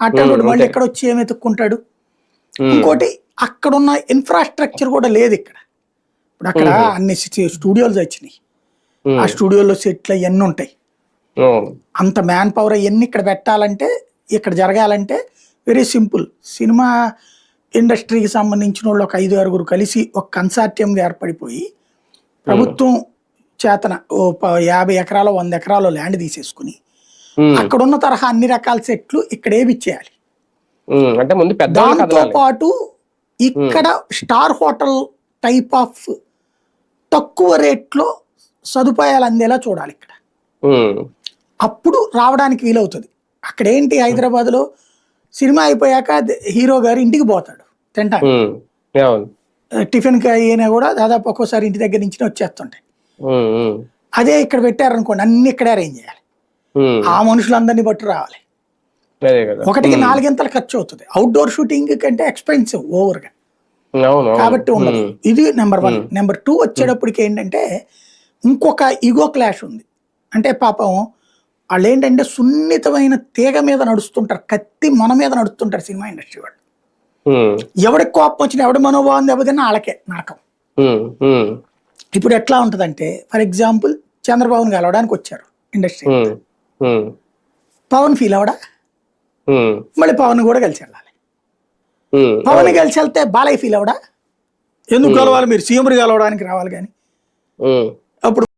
అట్టండి. ఎక్కడ వచ్చి ఏమి ఎత్తుక్కుంటాడు ఇంకోటి అక్కడ ఉన్న ఇన్ఫ్రాస్ట్రక్చర్ కూడా లేదు ఇక్కడ. ఇప్పుడు అక్కడ అన్ని స్టూడియోలు వచ్చినాయి. ఆ స్టూడియోలో సెట్లు అవన్నీ ఉంటాయి. అంత మ్యాన్ పవర్ అవన్నీ ఇక్కడ పెట్టాలంటే ఇక్కడ జరగాలంటే వెరీ సింపుల్ సినిమా ఇండస్ట్రీకి సంబంధించిన వాళ్ళు ఒక ఐదు ఆరుగురు కలిసి ఒక కన్సార్టియంగా ఏర్పడిపోయి ప్రభుత్వం చేతన ఓ యాభై ఎకరాలు వంద ఎకరాలు ల్యాండ్ తీసేసుకుని అక్కడ ఉన్న తరహా అన్ని రకాల సెట్లు ఇక్కడ ఏమిచ్చేయాలి ఉమ్, అంటే ముందు దాంతో పాటు ఇక్కడ స్టార్ హోటల్ టైప్ ఆఫ్ తక్కువ రేట్లో సదుపాయాలు అందేలా చూడాలి ఇక్కడ. అప్పుడు రావడానికి వీలవుతుంది. అక్కడ ఏంటి హైదరాబాద్లో సినిమా అయిపోయాక హీరో గారు ఇంటికి పోతాడు తింటాను అవును. టిఫిన్కి అయినా కూడా దాదాపు ఒక్కోసారి ఇంటి దగ్గర నుంచి వచ్చేస్తుంటాయి. అదే ఇక్కడ పెట్టారనుకోండి అన్ని ఇక్కడే అరేంజ్ చేయాలి. ఆ మనుషులందరినీ బట్టి రావాలి. ఒకటికి నాలుగింతలు ఖర్చు అవుతుంది. అవుట్డోర్ షూటింగ్ కంటే ఎక్స్పెన్సివ్ ఓవర్గా. కాబట్టి ఉండదు. ఇది నెంబర్ వన్ నెంబర్ టూ వచ్చేటప్పటికి ఏంటంటే ఇంకొక ఈగో క్లాష్ ఉంది. అంటే పాపం వాళ్ళు ఏంటంటే సున్నితమైన తీగ మీద నడుస్తుంటారు. కత్తి మన మీద నడుస్తుంటారు సినిమా ఇండస్ట్రీ వాళ్ళు. ఎవడికి కోపం వచ్చినా ఎవడి మనోభావం దెబ్బతిన్నా వాళ్ళకే నరకం. ఉమ్, ఇప్పుడు ఎట్లా ఉంటుందంటే ఫర్ ఎగ్జాంపుల్ చంద్రబాబుని కలవడానికి వచ్చారు ఇండస్ట్రీ. పవన్ ఫీల్ అవడా? మళ్ళీ పవన్ కూడా కలిసి వెళ్ళాలి. పవన్ కలిసి వెళ్తే బాలయ్య ఫీల్ అవడా? ఎందుకు కలవాలి మీరు? సీఎంని కలవడానికి రావాలి కానీ.